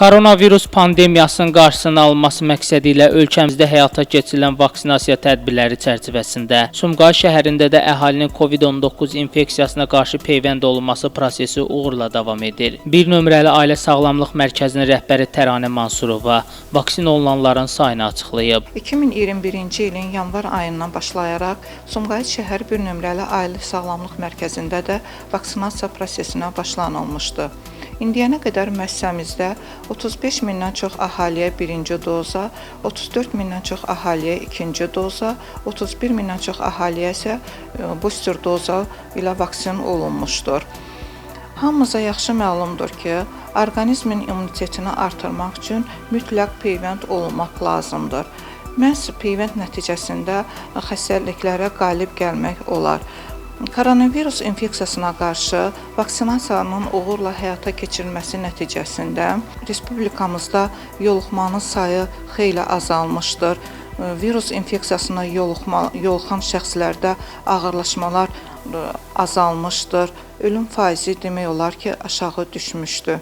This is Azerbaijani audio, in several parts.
Koronavirus pandemiyasının qarşısının alınması məqsədi ilə ölkəmizdə həyata keçirilən vaksinasiya tədbirləri çərçivəsində Sumqayıt şəhərində də əhalinin COVID-19 infeksiyasına qarşı peyvənd olunması prosesi uğurla davam edir. Bir nömrəli ailə sağlamlıq mərkəzinin rəhbəri Təranə Mansurova vaksin olunanların sayını açıqlayıb. 2021-ci ilin yanvar ayından başlayaraq Sumqayıt şəhər bir nömrəli ailə sağlamlıq mərkəzində də vaksinasiya prosesinə başlanılmışdı. İndiyənə qədər müəssisəmizdə 35 mindən çox əhaliyə birinci doza, 34 mindən çox əhaliyə ikinci doza, 31 mindən çox əhaliyə isə e, booster doza ilə vaksin olunmuşdur. Hamımıza yaxşı məlumdur ki, orqanizmin immunitetini artırmaq üçün mütləq peyvənd olunmaq lazımdır. Məhz peyvənd nəticəsində xəstəliklərə qalib gəlmək olar. Koronavirus infeksiyasına qarşı vaksinasiyanın uğurla həyata keçirilməsi nəticəsində respublikamızda yoluxmanın sayı xeyli azalmışdır. Virus infeksiyasına yoluxma yoluxan şəxslərdə ağırlaşmalar azalmışdır. Ölüm faizi demək olar ki, aşağı düşmüşdür.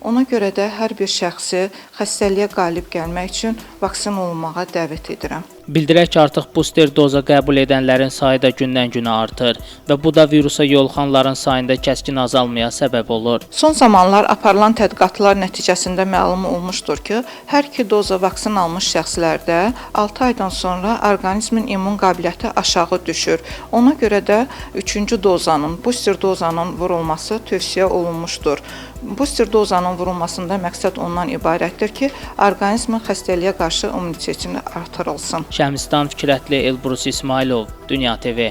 Ona görə də hər bir şəxsi xəstəliyə qalib gəlmək üçün vaksin olunmağa dəvət edirəm. Bildirək ki, artıq booster doza qəbul edənlərin sayı da gündən-günə artır və bu da virusa yoluxanların sayında kəskin azalmaya səbəb olur. Son zamanlar aparılan tədqiqatlar nəticəsində məlum olmuşdur ki, hər iki doza vaksin almış şəxslərdə 6 aydan sonra orqanizmin immun qabiliyyəti aşağı düşür. Ona görə də 3-cü dozanın, booster dozanın vurulması tövsiyə olunmuşdur. Booster dozanın vurulmasında məqsəd ondan ibarətdir ki, orqanizmin xəstəliyə qarşı immunitetini artırılsın. Şəmsdan Fikrətli Elbrus İsmailov, Dünya TV